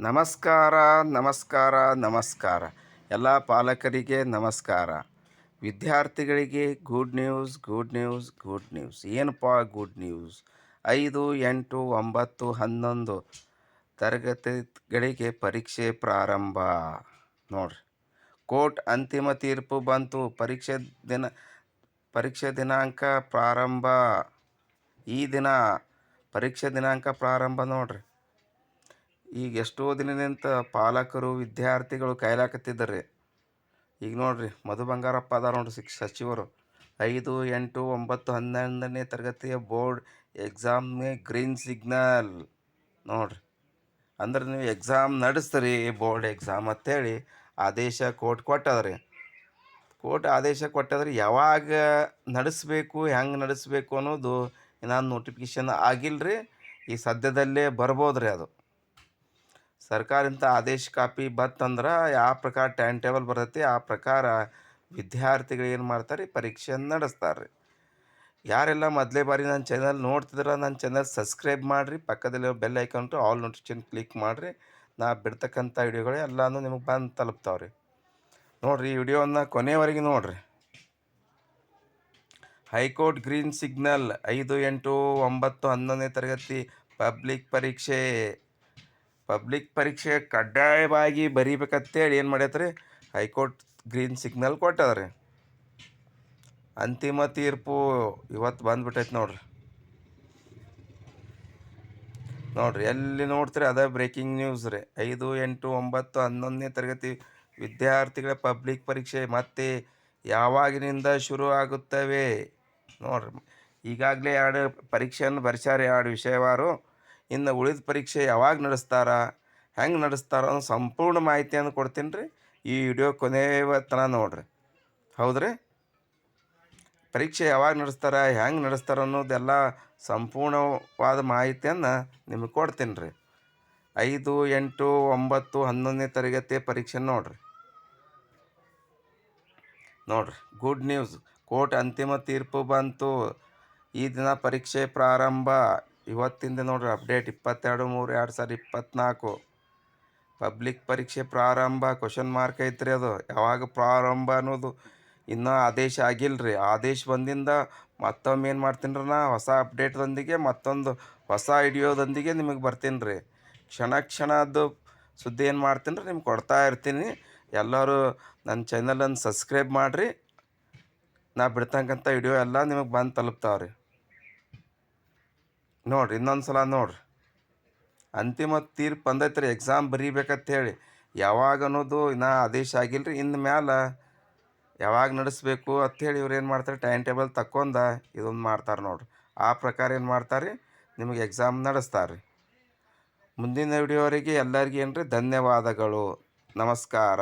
ನಮಸ್ಕಾರ ನಮಸ್ಕಾರ ನಮಸ್ಕಾರ. ಎಲ್ಲ ಪಾಲಕರಿಗೆ ನಮಸ್ಕಾರ. ವಿದ್ಯಾರ್ಥಿಗಳಿಗೆ good news good news good news ಏನಪ್ಪ ಗುಡ್ ನ್ಯೂಸ್ ಐದು, ಎಂಟು, ಒಂಬತ್ತು, ಹನ್ನೊಂದು ತರಗತಿಗಳಿಗೆ ಪರೀಕ್ಷೆ ಪ್ರಾರಂಭ. ನೋಡ್ರಿ. ಕೋರ್ಟ್ ಅಂತಿಮ ತೀರ್ಪು ಬಂತು. ಪರೀಕ್ಷೆ ದಿನ, ಪರೀಕ್ಷೆ ದಿನಾಂಕ ಪ್ರಾರಂಭ. ಈ ದಿನ ಪರೀಕ್ಷೆ ದಿನಾಂಕ ಪ್ರಾರಂಭ ನೋಡ್ರಿ. ಈಗ ಎಷ್ಟೋ ದಿನದಿಂದ ಪಾಲಕರು, ವಿದ್ಯಾರ್ಥಿಗಳು ಕಾಯ್ಲಾಕತ್ತಿದ್ದಾರೆ. ಈಗ ನೋಡ್ರಿ, ಮಧು ಬಂಗಾರಪ್ಪ ಅದಾರ ನೋಡ್ರಿ ಶಿಕ್ಷ, ಸಚಿವರು. ಐದು, ಎಂಟು, ಒಂಬತ್ತು, ಹನ್ನೊಂದನೇ ತರಗತಿಯ ಬೋರ್ಡ್ ಎಕ್ಸಾಮ್ಗೆ ಗ್ರೀನ್ ಸಿಗ್ನಲ್. ನೋಡ್ರಿ, ಅಂದ್ರೆ ನೀವು ಎಕ್ಸಾಮ್ ನಡೆಸ್ತೀರಿ, ಬೋರ್ಡ್ ಎಕ್ಸಾಮ್ ಅಂತೇಳಿ ಆದೇಶ ಕೋರ್ಟ್ ಕೊಟ್ಟದ್ರಿ. ಕೋರ್ಟ್ ಆದೇಶ ಕೊಟ್ಟದ್ರೆ ಯಾವಾಗ ನಡೆಸಬೇಕು, ಹೆಂಗೆ ನಡೆಸಬೇಕು ಅನ್ನೋದು ಇನ್ನೊಂದು ನೋಟಿಫಿಕೇಶನ್ ಆಗಿಲ್ಲ ರೀ ಈ ಸದ್ಯದಲ್ಲೇ ಬರ್ಬೋದು ರೀ ಅದು. ಸರ್ಕಾರಿಂದ ಆದೇಶ ಕಾಪಿ ಬತ್ತಂದ್ರೆ ಯಾವ ಪ್ರಕಾರ ಟೈಮ್ ಟೇಬಲ್ ಬರ್ತೈತಿ, ಆ ಪ್ರಕಾರ ವಿದ್ಯಾರ್ಥಿಗಳು ಏನು ಮಾಡ್ತಾರೆ ಪರೀಕ್ಷೆಯನ್ನು ನಡೆಸ್ತಾರೆ ರೀ ಯಾರೆಲ್ಲ ಮೊದಲೇ ಬಾರಿ ನನ್ನ ಚಾನಲ್ ನೋಡ್ತಿದ್ರೆ ನನ್ನ ಚಾನಲ್ ಸಬ್ಸ್ಕ್ರೈಬ್ ಮಾಡಿರಿ ಪಕ್ಕದಲ್ಲಿ bell icon all notification click ಮಾಡಿರಿ, ನಾ ಬಿಡ್ತಕ್ಕಂಥ ವಿಡಿಯೋಗಳು ಎಲ್ಲನೂ ನಿಮಗೆ ಬಂದು ತಲುಪ್ತಾವೆ ರೀ ನೋಡಿರಿ, ಈ ವಿಡಿಯೋವನ್ನು ಕೊನೆಯವರೆಗೆ ನೋಡಿರಿ. ಹೈಕೋರ್ಟ್ ಗ್ರೀನ್ ಸಿಗ್ನಲ್ ಐದು ಎಂಟು ಒಂಬತ್ತು ಹನ್ನೊಂದನೇ ತರಗತಿ ಪಬ್ಲಿಕ್ ಪರೀಕ್ಷೆ. ಪಬ್ಲಿಕ್ ಪರೀಕ್ಷೆ ಕಡ್ಡಾಯವಾಗಿ ಬರೀಬೇಕಂತೇಳಿ ಏನು ಮಾಡ್ಯತ್ರಿ? ಹೈಕೋರ್ಟ್ ಗ್ರೀನ್ ಸಿಗ್ನಲ್ ಕೊಟ್ಟದ್ರಿ. ಅಂತಿಮ ತೀರ್ಪು ಇವತ್ತು ಬಂದ್ಬಿಟ್ಟೈತೆ ನೋಡ್ರಿ. ನೋಡ್ರಿ, ಎಲ್ಲಿ ನೋಡ್ತೀರಿ ಅದೇ ಬ್ರೇಕಿಂಗ್ ನ್ಯೂಸ್ ರೀ. ಐದು, ಎಂಟು, ಒಂಬತ್ತು, ಹನ್ನೊಂದನೇ ತರಗತಿ ವಿದ್ಯಾರ್ಥಿಗಳ ಪಬ್ಲಿಕ್ ಪರೀಕ್ಷೆ ಮತ್ತೆ ಯಾವಾಗಿನಿಂದ ಶುರು ಆಗುತ್ತವೆ? ನೋಡ್ರಿ, ಈಗಾಗಲೇ ಎರಡು ಪರೀಕ್ಷೆಯನ್ನು ಬರ್ಸ್ಯಾರ ಎರಡು ವಿಷಯವಾರು. ಇನ್ನು ಉಳಿದ ಪರೀಕ್ಷೆ ಯಾವಾಗ ನಡೆಸ್ತಾರ, ಹೆಂಗೆ ನಡೆಸ್ತಾರ ಅನ್ನೋ ಸಂಪೂರ್ಣ ಮಾಹಿತಿಯನ್ನು ಕೊಡ್ತೀನಿ ರೀ ಈ ವಿಡಿಯೋ ಕೊನೆಯ ತನ ನೋಡ್ರಿ. ಹೌದ್ರಿ? ಪರೀಕ್ಷೆ ಯಾವಾಗ ನಡೆಸ್ತಾರ, ಹೆಂಗೆ ನಡೆಸ್ತಾರ ಅನ್ನೋದೆಲ್ಲ ಸಂಪೂರ್ಣವಾದ ಮಾಹಿತಿಯನ್ನು ನಿಮಗೆ ಕೊಡ್ತೀನಿ. ರೀ ಐದು, ಎಂಟು, ಒಂಬತ್ತು, ಹನ್ನೊಂದನೇ ತರಗತಿ ಪರೀಕ್ಷೆ ನೋಡ್ರಿ. ನೋಡ್ರಿ ಗುಡ್ ನ್ಯೂಸ್ ಕೋರ್ಟ್ ಅಂತಿಮ ತೀರ್ಪು ಬಂತು. ಈ ದಿನ ಪರೀಕ್ಷೆ ಪ್ರಾರಂಭ. ಇವತ್ತಿಂದ ನೋಡ್ರಿ ಅಪ್ಡೇಟ್ ಇಪ್ಪತ್ತೆರಡು ಮೂರು ಎರಡು ಸಾವಿರದ ಇಪ್ಪತ್ತ್ನಾಲ್ಕು ಪಬ್ಲಿಕ್ ಪರೀಕ್ಷೆ ಪ್ರಾರಂಭ ಕ್ವಶನ್ ಮಾರ್ಕ್ ಐತ್ರಿ ಅದು. ಯಾವಾಗ ಪ್ರಾರಂಭ ಅನ್ನೋದು ಇನ್ನೂ ಆದೇಶ ಆಗಿಲ್ಲ ರೀ ಆದೇಶ ಬಂದಿಂದ ಮತ್ತೊಮ್ಮೆ ಏನು ಮಾಡ್ತೀನಿ ರೀ ನಾ? ಹೊಸ ಅಪ್ಡೇಟ್ದೊಂದಿಗೆ ಮತ್ತೊಂದು ಹೊಸ ವಿಡಿಯೋದೊಂದಿಗೆ ನಿಮಗೆ ಬರ್ತೀನಿ ರೀ ಕ್ಷಣ ಕ್ಷಣದ್ದು ಸುದ್ದಿ ಏನು ಮಾಡ್ತೀನಿ ರೀ ನಿಮ್ಗೆ ಕೊಡ್ತಾ ಇರ್ತೀನಿ. ಎಲ್ಲರೂ ನನ್ನ ಚಾನಲನ್ನು ಸಬ್ಸ್ಕ್ರೈಬ್ ಮಾಡಿರಿ. ನಾ ಬಿಡ್ತಕ್ಕಂಥ ವಿಡಿಯೋ ಎಲ್ಲ ನಿಮಗೆ ಬಂದು ತಲುಪ್ತಾವೆ ರೀ ನೋಡ್ರಿ ಇನ್ನೊಂದು ಸಲ ನೋಡ್ರಿ. ಅಂತಿಮ ತೀರ್ಪು ಬಂದೈತೆ ರೀ ಎಕ್ಸಾಮ್ ಬರೀಬೇಕಂತ ಹೇಳಿ ಯಾವಾಗ ಅನ್ನೋದು ಇನ್ನೂ ಆದೇಶ ಆಗಿಲ್ಲ ರೀ ಇನ್ನು ಮ್ಯಾಲೆ ಯಾವಾಗ ನಡೆಸ್ಬೇಕು ಅಂಥೇಳಿ ಇವ್ರು ಏನು ಮಾಡ್ತಾರೆ ಟೈಮ್ ಟೇಬಲ್ ತಕ್ಕೊಂಡ ಇದೊಂದು ಮಾಡ್ತಾರೆ ನೋಡ್ರಿ. ಆ ಪ್ರಕಾರ ಏನು ಮಾಡ್ತಾರೆ ನಿಮಗೆ ಎಕ್ಸಾಮ್ ನಡೆಸ್ತಾರೆ ಮುಂದಿನ ವಿಡಿಯೋವರೆಗೆ ಎಲ್ಲರಿಗೂ ಏನು ರೀ ಧನ್ಯವಾದಗಳು. ನಮಸ್ಕಾರ.